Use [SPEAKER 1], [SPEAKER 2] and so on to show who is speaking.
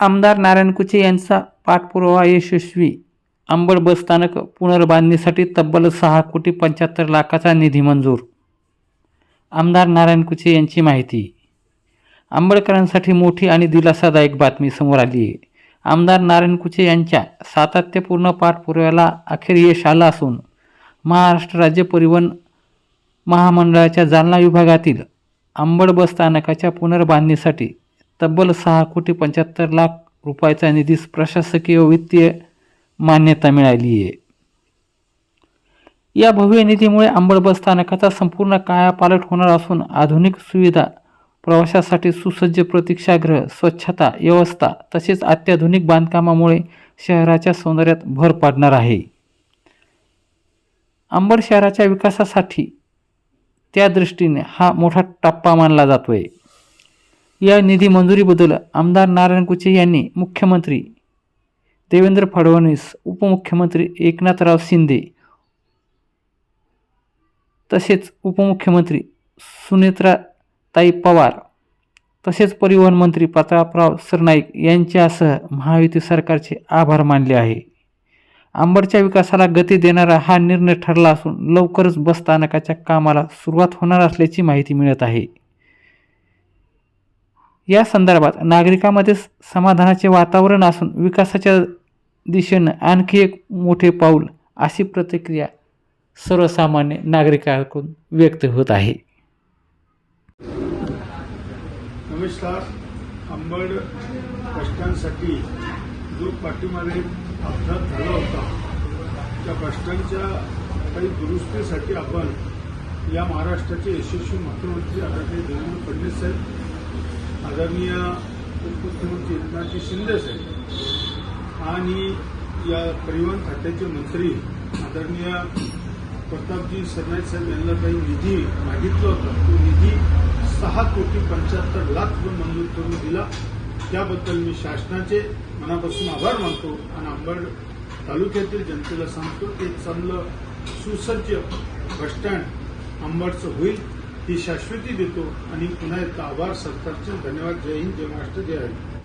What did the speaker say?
[SPEAKER 1] आमदार नारायण कुचे यांचा पाठपुरावा यशस्वी. अंबड बस स्थानक पुनर्बांधणीसाठी तब्बल सहा कोटी पंच्याहत्तर लाखाचा निधी मंजूर. आमदार नारायण कुचे यांची माहिती. आंबडकरांसाठी मोठी आणि दिलासादायक बातमी समोर आली आहे. आमदार नारायण कुचे यांच्या सातत्यपूर्ण पाठपुराव्याला अखेर यश आलं असून महाराष्ट्र राज्य परिवहन महामंडळाच्या जालना विभागातील आंबड बस स्थानकाच्या पुनर्बांधणीसाठी तब्बल सहा कोटी पंच्याहत्तर लाख रुपयाचा निधीस प्रशासकीय व वित्तीय मान्यता मिळाली आहे. या भव्य निधीमुळे आंबड बस स्थानकाचा संपूर्ण कायापालट होणार असून आधुनिक सुविधा प्रवाशासाठी सुसज्ज प्रतीक्षागृह स्वच्छता व्यवस्था तसेच अत्याधुनिक बांधकामामुळे शहराच्या सौंदर्यात भर पाडणार आहे. अंबड शहराच्या विकासासाठी त्या दृष्टीने हा मोठा टप्पा मानला जातोय. या निधी मंजुरीबद्दल आमदार नारायण कुचे यांनी मुख्यमंत्री देवेंद्र फडणवीस उपमुख्यमंत्री एकनाथराव शिंदे तसेच उपमुख्यमंत्री सुनेत्राताई पवार तसेच परिवहन मंत्री प्रतापराव सरनाईक यांच्यासह महायुती सरकारचे आभार मानले आहे. अंबडच्या विकासाला गती देणारा हा निर्णय ठरला असून लवकरच बस स्थानकाच्या कामाला सुरुवात होणार असल्याची माहिती मिळत आहे. या संदर्भात नागरिकांमध्ये समाधानाचे वातावरण असून विकासाच्या दिशेनं आणखी एक मोठे पाऊल अशी प्रतिक्रिया सर्वसामान्य नागरिकांकडून व्यक्त होत आहे.
[SPEAKER 2] नमस्कार. अंबड बसस्टँडसाठी जो पाठीमागे अपघात झाला होता. त्या बसस्टँडच्या काही दुरुस्तीसाठी आपण या महाराष्ट्राचे यशस्वी मुख्यमंत्री आदरणीय देवेंद्र फडणवीस साहेब आदरणीय उपमुख्यमंत्री एकनाथजी शिंदे साहेब आणि या परिवहन खात्याचे मंत्री आदरणीय प्रतापजी सरनाईक साहेब यांना काही निधी मागितला होता. तो निधी सहा कोटी पंच्याहत्तर लाख रुपये मंजूर करून दिला. त्याबद्दल मी शासनाचे मनापासून आभार मानतो आणि अंबड तालुक्यातील जनतेला सांगतो की एक चांगलं सुसज्ज बसस्टँड अंबडचं होईल ही शाश्वती देतो आणि पुन्हा एकदा आभार सरकारचे धन्यवाद. जय हिंद जय महाराष्ट्र जय हरी